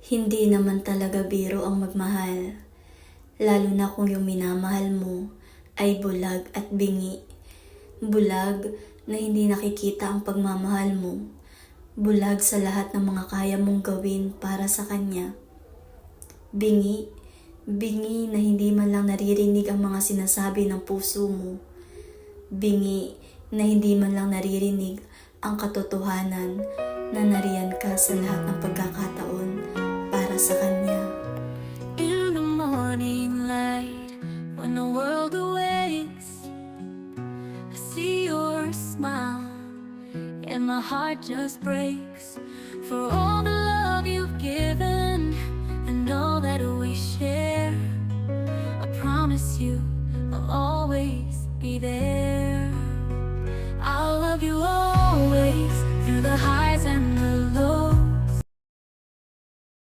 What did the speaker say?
Hindi naman talaga biro ang magmahal. Lalo na kung yung minamahal mo ay bulag at bingi. Bulag na hindi nakikita ang pagmamahal mo. Bulag sa lahat ng mga kaya mong gawin para sa kanya. Bingi, bingi na hindi man lang naririnig ang mga sinasabi ng puso mo. Bingi na hindi man lang naririnig ang katotohanan na nariyan ka sa lahat ng sa kanya. In the morning light, when the world awakes, I see your smile, and my heart just breaks for all the love you've given and all that we share. I promise you, I'll always be there. I'll love you always through the high